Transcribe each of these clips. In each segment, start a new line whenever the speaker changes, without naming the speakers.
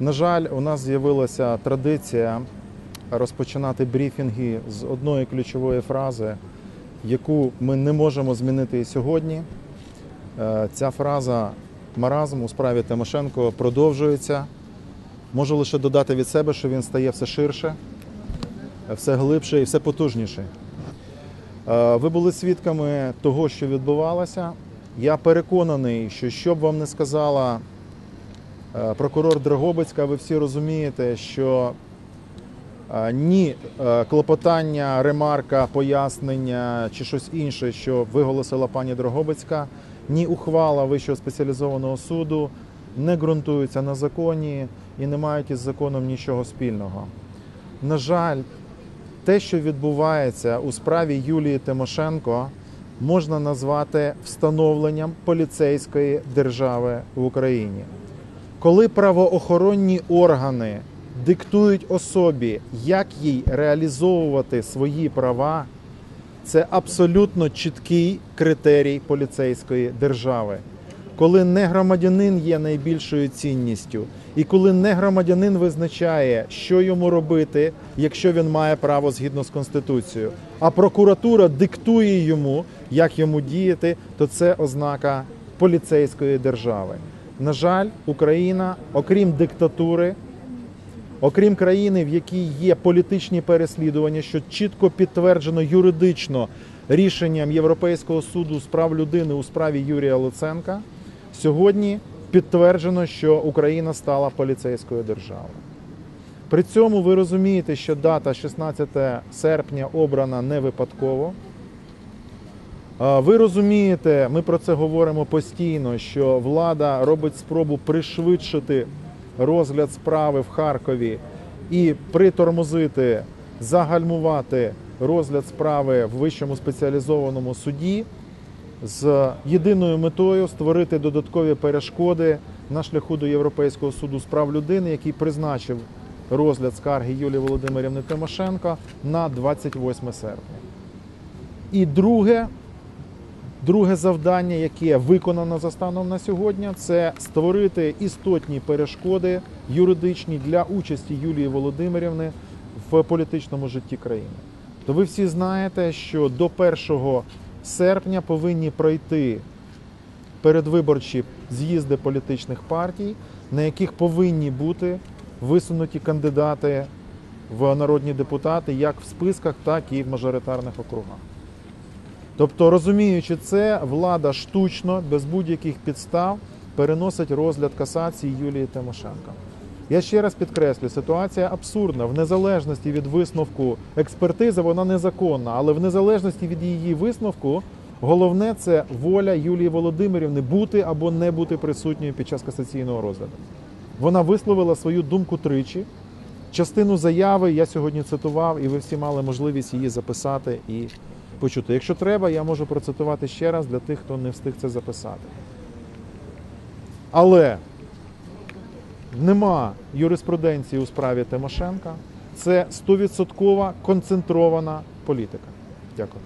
На жаль, у нас з'явилася традиція розпочинати брифінги з одної ключової фрази, яку ми не можемо змінити і сьогодні. Е, Ця фраза маразм у справі Тимошенко продовжується. Можу лише додати від себе, що він стає все ширше, все глибше і все потужніше. Е, Ви були свідками того, що відбувалося. Я переконаний, що що б вам не сказала прокурор Драгобицька, ви всі розумієте, що е, ні е, клопотання, ремарка, пояснення чи щось інше, що виголосила пані Драгобицька, ні ухвала Вищого спеціалізованого суду не ґрунтуються на законі і не мають із законом нічого спільного. На жаль, те, що відбувається у справі Юлії Тимошенко, можна назвати встановленням поліцейської держави в Україні. Коли правоохоронні органи диктують особі, як їй реалізовувати свої права, це абсолютно чіткий критерій поліцейської держави. Коли не громадянин є найбільшою цінністю, і коли не громадянин визначає, що йому робити, якщо він має право згідно з конституцією, а прокуратура диктує йому, як йому діяти, то це ознака поліцейської держави. На жаль, Україна, окрім диктатури, окрім країни, в якій є політичні переслідування, що чітко підтверджено юридично рішенням Європейського суду з прав людини у справі Юрія Луценка, сьогодні підтверджено, що Україна стала поліцейською державою. При цьому ви розумієте, що дата 16 серпня обрана не випадково. Ви розумієте, ми про це говоримо постійно, що влада робить спробу пришвидшити розгляд справи в Харкові і притормозити, загальмувати розгляд справи в вищому спеціалізованому суді з єдиною метою створити додаткові перешкоди на шляху до Європейського суду з прав людини, який призначив розгляд скарги Юлії Володимирівни Тимошенко на 28 серпня. І друге, друге завдання, яке виконано за станом на сьогодні, це створити істотні перешкоди юридичні для участі Юлії Володимирівни в політичному житті країни. То ви всі знаєте, що до 1 серпня повинні пройти передвиборчі з'їзди політичних партій, на яких повинні бути висунуті кандидати в народні депутати як в списках, так і в мажоритарних округах. Тобто, розуміючи це, влада штучно, без будь-яких підстав, переносить розгляд касації Юлії Тимошенко. Я ще раз підкреслю, ситуація абсурдна. В незалежності від висновку експертизи вона незаконна, але в незалежності від її висновку головне це воля Юлії Володимирівни бути або не бути присутньою під час касаційного розгляду. Вона висловила свою думку тричі. Частину заяви я сьогодні цитував, і ви всі мали можливість її записати і почути. Якщо треба, я можу процитувати ще раз для тих, хто не встиг це записати. Але нема юриспруденції у справі Тимошенка. Це 100% концентрована політика. Дякую.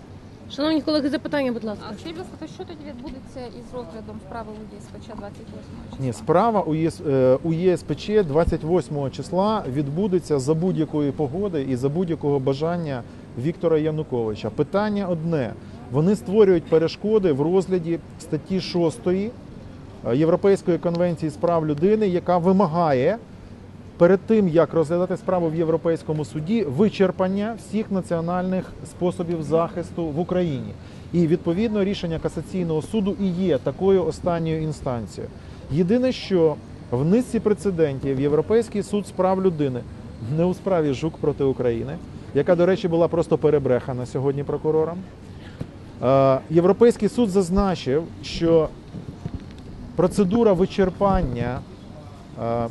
Шановні колеги, запитання, будь ласка.
А скажіть, будь ласка, що тоді відбудеться із розглядом справи у ЄСПЧ 28 числа?
Ні, справа у ЄС, е, у ЄСПЧ 28 числа відбудеться за будь-якої погоди і за будь-якого бажання Віктора Януковича. Питання одне: вони створюють перешкоди в розгляді статті 6 Європейської конвенції з прав людини, яка вимагає перед тим, як розглядати справу в Європейському суді, вичерпання всіх національних способів захисту в Україні. І відповідно рішення касаційного суду і є такою останньою інстанцією. Єдине, що в низці прецедентів Європейський суд з прав людини не у справі Жук проти України, яка, до речі, була просто перебрехана сьогодні прокурором. е, Європейський суд зазначив, що процедура вичерпання е,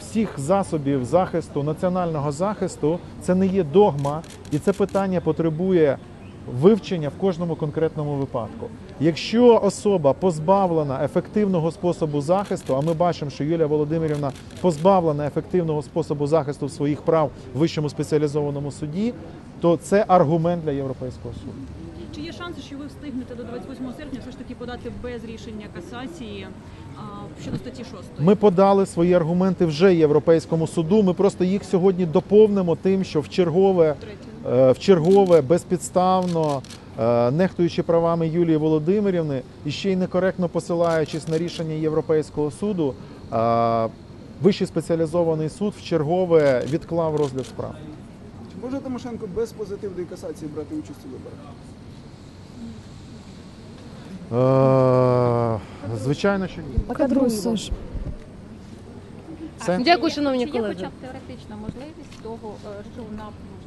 всіх засобів захисту, національного захисту, це не є догма, і це питання потребує вивчення в кожному конкретному випадку. Якщо особа позбавлена ефективного способу захисту, а ми бачимо, що Юлія Володимирівна позбавлена ефективного способу захисту своїх прав в вищому спеціалізованому суді, то це аргумент для Європейського суду.
Чи є шанси, що ви встигнете до 28 серпня все ж таки подати без рішення касації а, щодо статті 6?
Ми подали свої аргументи вже Європейському суду. Ми просто їх сьогодні доповнимо тим, що в чергове, Е, в чергове безпідставно, е, нехтуючи правами Юлії Володимирівни і ще й некоректно посилаючись на рішення Європейського суду, е, Вищий спеціалізований суд в чергове відклав розгляд справ.
Чи може Тимошенко без позитивної касації брати участь у виборах?
Звичайно, що ні.
Кадруй, Саш.
Все?
Дякую,
Чи
шановні
Чи є
колеги.
хоча б теоретична можливість того, е, що вона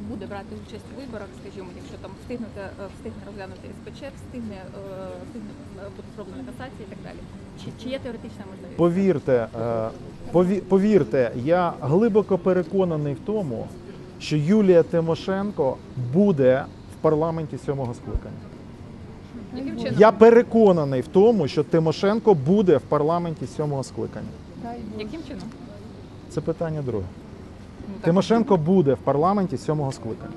буде брати участь у виборах, скажімо, якщо там встигнете, е, встигне розглянути СПЧ, встигне, е, встигне е, бути зроблена касація і так далі. Чи, чи є теоретична можливість?
Повірте, пові- повірте, я глибоко переконаний в тому, що Юлія Тимошенко буде в парламенті сьомого скликання. Я переконаний в тому, що Тимошенко буде в парламенті сьомого скликання.
Яким чином?
Це питання друге.
Ну,
Тимошенко буде в парламенті сьомого скликання.